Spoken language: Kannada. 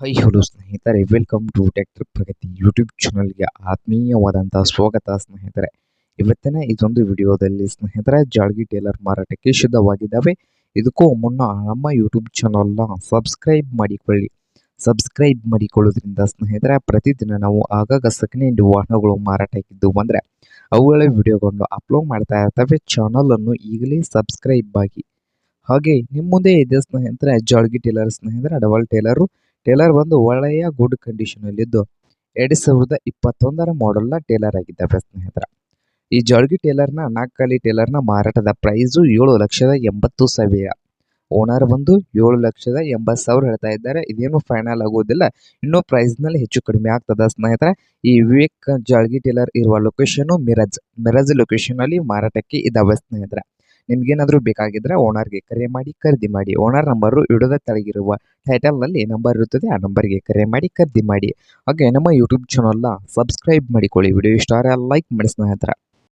ಹೈ ಹಲೋ ಸ್ನೇಹಿತರೆ. Welcome to tractor Pragati YouTube ಚಾನಲ್ಗೆ ಆತ್ಮೀಯವಾದಂಥ ಸ್ವಾಗತ ಸ್ನೇಹಿತರೆ. ಇವತ್ತಿನ ಇದೊಂದು ವಿಡಿಯೋದಲ್ಲಿ ಸ್ನೇಹಿತರೆ, ಜಾಳ್ಗಿ ಟೇಲರ್ ಮಾರಾಟಕ್ಕೆ ಶುದ್ಧವಾಗಿದ್ದಾವೆ ಇದಕ್ಕೂ ಮುನ್ನ ನಮ್ಮ ಯೂಟ್ಯೂಬ್ ಚಾನಲ್ನ ಸಬ್ಸ್ಕ್ರೈಬ್ ಮಾಡಿಕೊಳ್ಳಿ. ಸಬ್ಸ್ಕ್ರೈಬ್ ಮಾಡಿಕೊಳ್ಳೋದ್ರಿಂದ ಸ್ನೇಹಿತರೆ, ಪ್ರತಿದಿನ ನಾವು ಆಗಾಗ ಸೆಕೆಂಡ್ ಹ್ಯಾಂಡ್ ವಾಹನಗಳು ಮಾರಾಟಕ್ಕಿದ್ದು ಬಂದರೆ, ಅವುಗಳ ವಿಡಿಯೋಗಳನ್ನು ಅಪ್ಲೋಡ್ ಮಾಡ್ತಾ ಇರ್ತವೆ. ಚಾನಲನ್ನು ಈಗಲೇ ಸಬ್ಸ್ಕ್ರೈಬ್ ಆಗಿ. ಹಾಗೆ ನಿಮ್ಮ ಮುಂದೆ ಇದೆ ಸ್ನೇಹಿತರೆ, ಜಾಳ್ಗಿ ಟೇಲರ್ ಸ್ನೇಹಿತರೆ, ಡಬಲ್ ಟೇಲರು. ಟೇಲರ್ ಬಂದು ಒಳ್ಳೆಯ ಗುಡ್ ಕಂಡೀಷನಲ್ಲಿದ್ದು ಎರಡು ಸಾವಿರದ ಇಪ್ಪತ್ತೊಂದರ ಮಾಡೆಲ್ನ ಟೇಲರ್ ಆಗಿದ್ದಾವೆ ಸ್ನೇಹಿತರ ಈ ಜೋಳ್ಗಿ ಟೇಲರ್ನ ನಾಲ್ಕಲ್ಲಿ ಟೇಲರ್ನ ಮಾರಾಟದ ಪ್ರೈಸು ಏಳು ಲಕ್ಷದ ಎಂಬತ್ತು ಸಾವಿರ. ಓನರ್ ಬಂದು ಏಳು ಲಕ್ಷದ ಎಂಬತ್ತು ಸಾವಿರ ಹೇಳ್ತಾ ಇದ್ದಾರೆ. ಇದೇನು ಫೈನಲ್ ಆಗೋದಿಲ್ಲ. ಇನ್ನೂ ಪ್ರೈಸ್ನಲ್ಲಿ ಹೆಚ್ಚು ಕಡಿಮೆ ಆಗ್ತದೆ ಸ್ನೇಹಿತರೆ ಈ ವಿವೇಕ್ ಜಾಳ್ಗಿ ಟೇಲರ್ ಇರುವ ಲೊಕೇಶನು ಮಿರಜ್. ಮಿರಜ್ ಲೊಕೇಶನಲ್ಲಿ ಮಾರಾಟಕ್ಕೆ ಇದ್ದಾವೆ ಸ್ನೇಹಿತರೆ ನಿಮ್ಗೇನಾದರೂ ಬೇಕಾಗಿದ್ದರೆ ಓನರ್ಗೆ ಕರೆ ಮಾಡಿ, ಖರೀದಿ ಮಾಡಿ. ಓನರ್ ನಂಬರು ಇಡೋದ ತೆಳಗಿರುವ ಟೈಟಲ್ನಲ್ಲಿ ನಂಬರ್ ಇರುತ್ತದೆ, ಆ ನಂಬರ್ಗೆ ಕರೆ ಮಾಡಿ, ಖರೀದಿ ಮಾಡಿ. ಹಾಗೆ ನಮ್ಮ ಯೂಟ್ಯೂಬ್ ಚಾನಲ್ನ ಸಬ್ಸ್ಕ್ರೈಬ್ ಮಾಡಿಕೊಳ್ಳಿ. ವಿಡಿಯೋ ಇಷ್ಟ ಲೈಕ್ ಮಾಡಿ ಸ್ನೇಹಿತರೆ.